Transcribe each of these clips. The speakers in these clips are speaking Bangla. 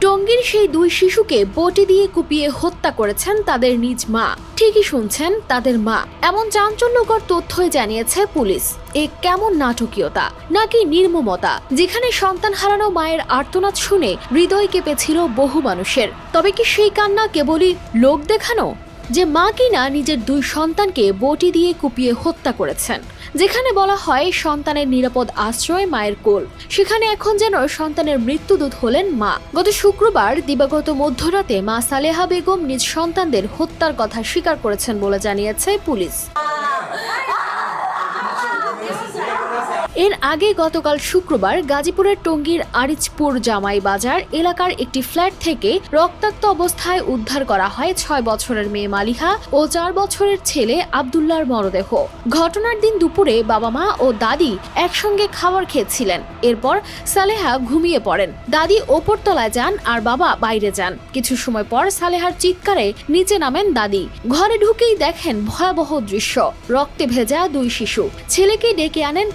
টঙ্গীর সেই দুই শিশুকে বটি দিয়ে কুপিয়ে হত্যা করেছেন তাদের নিজ মা। ঠিকই শুনছেন, তাদের মা। এমন চাঞ্চল্যকর তথ্যই জানিয়েছে পুলিশ। এ কেমন নাটকীয়তা? নাকি নির্মমতা? যেখানে সন্তান হারানো মায়ের আর্তনাদ শুনে হৃদয় কেঁপেছিল বহু মানুষের। তবে কি সেই কান্না কেবলই লোক দেখানো? যে মা কিনা নিজের দুই সন্তানকে বটি দিয়ে কুপিয়ে হত্যা করেছেন। যেখানে বলা হয় সন্তানের নিরাপদ আশ্রয় মায়ের কোল। সেখানে এখন যেন সন্তানের মৃত্যুদূত হলেন মা। গত শুক্রবার দিবাগত মধ্যরাতে মা সালেহা বেগম নিজ সন্তানদের হত্যার কথা স্বীকার করেছেন বলে জানিয়েছে পুলিশ। এর আগে গতকাল শুক্রবার গাজীপুরের টঙ্গীর আরিচপুর জামাই বাজার এলাকার একটি ফ্ল্যাট থেকে রক্তাক্ত অবস্থায় উদ্ধার করা হয় ছয় বছরের মেয়ে মালিহা ও চার বছরের ছেলে আবদুল্লার মরদেহ। ঘটনার দিন দুপুরে বাবা মা ও দাদি একসঙ্গে খাবার খেয়েছিলেন। এরপর সালেহা ঘুমিয়ে পড়েন। দাদি ওপরতলায় যান আর বাবা বাইরে যান। কিছু সময় পর সালেহার চিৎকারে নিচে নামেন দাদি। ঘরে ঢুকেই দেখেন ভয়াবহ দৃশ্য। রক্তে ভেজা দুই শিশু। ছেলেকে ডেকে আনেন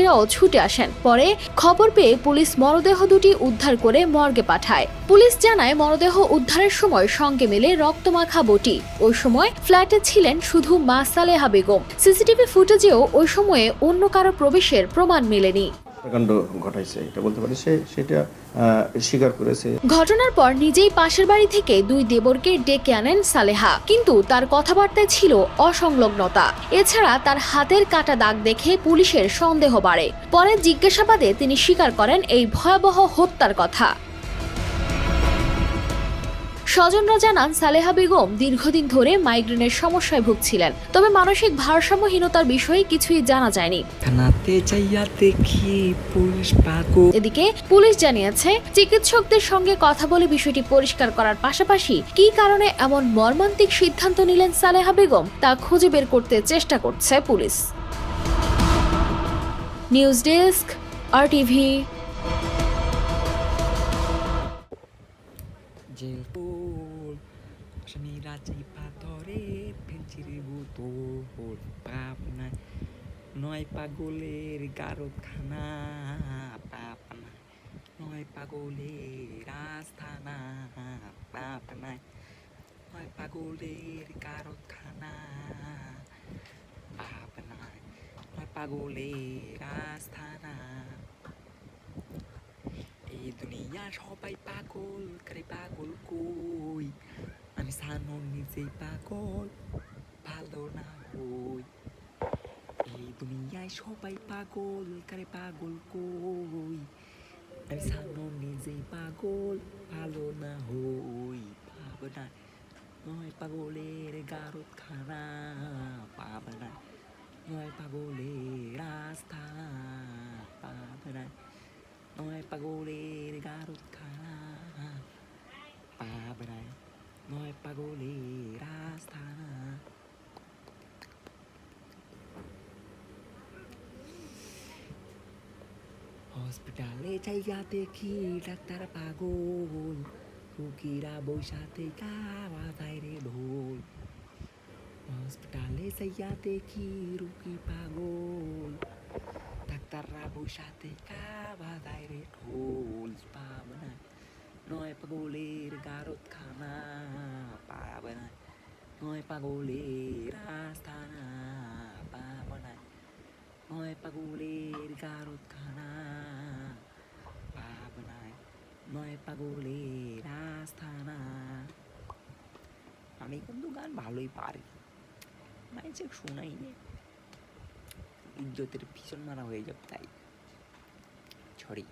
প্রতিবেশীরাও ছুটে আসেন। পরে খবর পেয়ে পুলিশ মরদেহ দুটি উদ্ধার করে মর্গে পাঠায়। পুলিশ জানায় মরদেহ উদ্ধারের সময় সঙ্গে মেলে রক্তমাখা বটি। ওই সময় ফ্ল্যাটে ছিলেন শুধু মা সালেহা বেগম। সিসিটিভি ফুটেজেও ওই সময়ে অন্য কারও প্রবেশের প্রমাণ মেলেনি। ঘটনার পর নিজেই পাশের বাড়ি থেকে দুই দেবরকে ডেকে আনেন সালেহা, কিন্তু তার কথাবার্তায় ছিল অসংলগ্নতা। এছাড়া তার হাতের কাটা দাগ দেখে পুলিশের সন্দেহ বাড়ে। পরে জিজ্ঞাসাবাদে তিনি স্বীকার করেন এই ভয়াবহ হত্যার কথা। স্বজনরা জানান সালেহা বেগম দীর্ঘদিন ধরে মাইগ্রেনের সমস্যায় ভুগছিলেন। তবে মানসিক ভারসাম্যহীনতার বিষয়ে কিছুই জানা যায়নি। থানাতে যাইয়া দেখি পুলিশ পাগল। এদিকে পুলিশ জানিয়েছে চিকিৎসকদের সঙ্গে কথা বলে বিষয়টি পরিষ্কার করার পাশাপাশি কি কারণে এমন মর্মান্তিক সিদ্ধান্ত নিলেন সালেহা বেগম তা খুঁজে বের করতে চেষ্টা করছে police. News desk R TV jail ফুল আসামিরা চিপা ধরে ফেলছির বোতল পাপ নাই নয় পাগলের গারদখানা পাপ নাই নয় পাগলের রাজধানা পাপ নাই নয় পাগলের গারদখানা পাপ নাই নয় পাগলের এই দুনিয়া সবাই পাগল, করে পাগল কই? আমি সানো নিজেই পাগল, ভালো না হই এই দুনিয়ায় সবাই পাগল, করে পাগল কই? আমি সানো নিজেই পাগল, ভালো না হই? ভাবনা নয় পাগলের গারদ খানা পাবনা নয় পাগলের রাস্তা পাবনা নয় পাগলের গারদ খানা পাবনায় নয় পাগলের রাস্তানা হসপিটালে যাইয়া দেখি ডাক্তার পাগল রুগীরা বৈশাতে গাওয়া যায় রে ঢোল হসপিটালে যাইয়া দেখি রুগী পাগল ডাক্তাররা বৈশাতে কাবা দেয় রে ঢোল পাবনা নয় পাগলের গারদ খানা পাবনা নয় পাগলের আস্থানা পাবনা নয় পাগলের গারদ খানা পাবনায় নয় পাগলের আস্থানা আমি কিন্তু গান ভালোই পারি। 인도들이 피존만 하고 얘기없다. 저리.